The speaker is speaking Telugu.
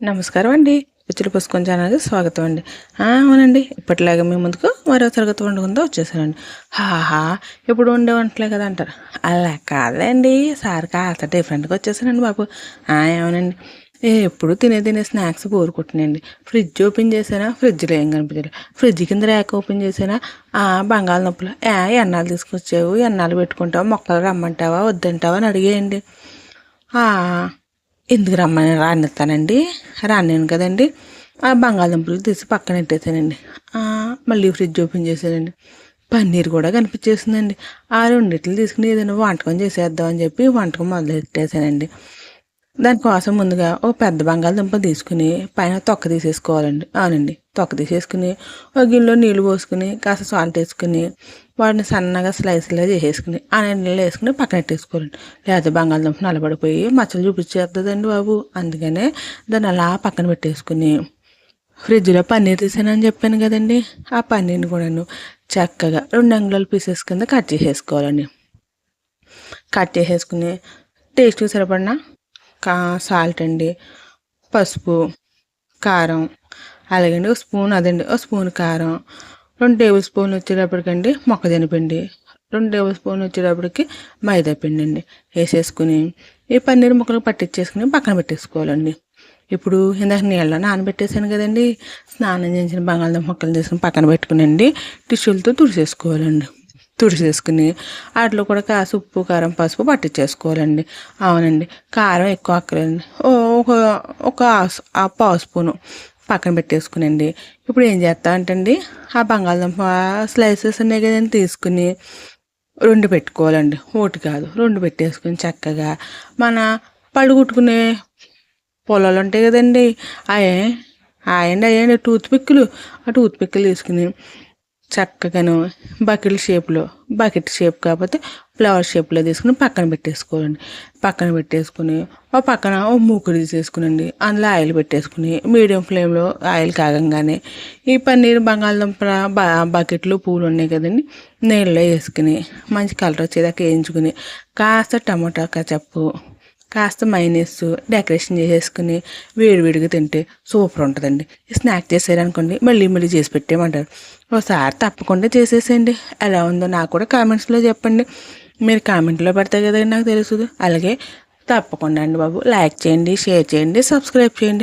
నమస్కారం అండి. రుచులు పుస్తకం ఛానల్కి స్వాగతం అండి. అవునండి. ఇప్పటిలాగా మీ ముందుకు మరో తరగతి వండుకుందో వచ్చేసానండి. హాహా ఇప్పుడు వండే వంటలే కదా అంటారు. అలా కాదండి సార్ కాస్త డిఫరెంట్గా వచ్చేసానండి బాబు. అవునండి. ఏ ఎప్పుడు తినే తినే స్నాక్స్ బోర్ కొట్టినండి ఫ్రిడ్జ్ ఓపెన్ చేసానా ఫ్రిడ్జ్లో ఏం కనిపించలేదు ఫ్రిడ్జ్ కింద ర్యాక్ ఓపెన్ చేసానా ఆ బంగాళనొప్పులు ఏ ఎన్నాళ్ళు తీసుకొచ్చావు? ఎన్నాలు పెట్టుకుంటావా? మొక్కలు రమ్మంటావా? వద్దంటావా? అని అడిగేయండి. ఎందుకు రమ్మని రానిస్తానండి? రానేను కదండి. ఆ బంగాళదుంపలు తీసి పక్కన పెట్టేసానండి మళ్ళీ ఫ్రిడ్జ్ ఓపెన్ చేశానండి. పన్నీర్ కూడా కనిపించేసిందండి. ఆ రెండింటిని తీసుకుని ఏదైనా వంటకం చేసేద్దామని చెప్పి వంటకం మొదలు పెట్టేశానండి దానికోసం ముందుగా ఒక పెద్ద బంగాళదుంప తీసుకుని పైన తొక్క తీసేసుకోవాలండి. అవునండి. తొక్క తీసేసుకుని ఒక గిన్నెలో నీళ్ళు పోసుకుని కాస్త సాల్ట్ వేసుకుని వాటిని సన్నగా స్లైస్లా చేసేసుకుని ఆ నీళ్ళు వేసుకుని పక్కన పెట్టేసుకోవాలండి. లేకపోతే బంగాళదుంప నలబడిపోయి మచ్చలు చూపించేస్తుందండి బాబు. అందుకనే దాన్ని అలా పక్కన పెట్టేసుకుని ఫ్రిడ్జ్లో పన్నీర్ తీసానని చెప్పాను కదండి. ఆ పన్నీర్ని కూడాను చక్కగా రెండు అంగుళాల పీసెస్ కింద కట్ చేసేసుకోవాలండి. కట్ చేసేసుకుని టేస్ట్కి సరిపడినా కా సాల్ట్ అండి పసుపు కారం అలాగండి ఒక స్పూన్ అదండి ఒక స్పూన్ కారం రెండు టేబుల్ స్పూన్లు వచ్చేటప్పటికండి మొక్కజొన్న పిండి రెండు టేబుల్ స్పూన్లు వచ్చేటప్పటికి మైదా పిండి అండి వేసేసుకుని ఈ పన్నీర్ ముక్కలు పట్టించేసుకుని పక్కన పెట్టేసుకోవాలండి. ఇప్పుడు ఇందాక నీళ్ళలో నానబెట్టేసాను కదండి స్నానం చేసిన బంగాళదుంప ముక్కలు తీసుకుని పక్కన పెట్టుకునండి టిష్యూలతో తుడిసేసుకోవాలండి. తుడిసేసుకుని వాటిలో కూడా కాసి ఉప్పు కారం పసుపు పట్టించేసుకోవాలండి. అవునండి. కారం ఎక్కువ అక్కర్లేదండి ఓ ఒక ఒక ఆ పావు స్పూను పక్కన పెట్టేసుకునండి. ఇప్పుడు ఏం చేస్తా అంటండి? ఆ బంగాళదుంప స్లైసెస్ ఉన్నాయి కదండి తీసుకుని రెండు పెట్టుకోవాలండి. ఒకటి కాదు రెండు పెట్టేసుకుని చక్కగా మన పళ్ళు పొలాలు ఉంటాయి కదండి అయ్యే అయ్యండి అయ్యండి టూత్ పిక్కులు. ఆ టూత్ పిక్కులు తీసుకుని చక్కగాను బకెట్ షేప్లో బకెట్ షేప్ కాకపోతే ఫ్లవర్ షేప్లో తీసుకుని పక్కన పెట్టేసుకోండి పక్కన పెట్టేసుకుని ఓ పక్కన ఓ మూకుడు తీసేసుకునండి. అందులో ఆయిల్ పెట్టేసుకుని మీడియం ఫ్లేమ్లో ఆయిల్ కాగంగానే ఈ పన్నీర్ బంగాళదుంప బ బకెట్లు పూలు ఉన్నాయి కదండి నీళ్ళలో వేసుకుని మంచి కలర్ వచ్చేదాకా వేయించుకుని కాస్త టమాటా కచప్పు కాస్త మైనస్ డెకరేషన్ చేసేసుకుని వేడివేడిగా తింటే సూపర్ ఉంటుందండి. స్నాక్ చేసారనుకోండి మళ్ళీ మళ్ళీ చేసి పెట్టేయమంటారు. ఒకసారి తప్పకుండా చేసేసేయండి. ఎలా ఉందో నాకు కూడా కామెంట్స్లో చెప్పండి. మీరు కామెంట్లో పెడతారు కదండి నాకు తెలుసు అలాగే తప్పకుండా అండి బాబు లైక్ చేయండి షేర్ చేయండి సబ్స్క్రైబ్ చేయండి.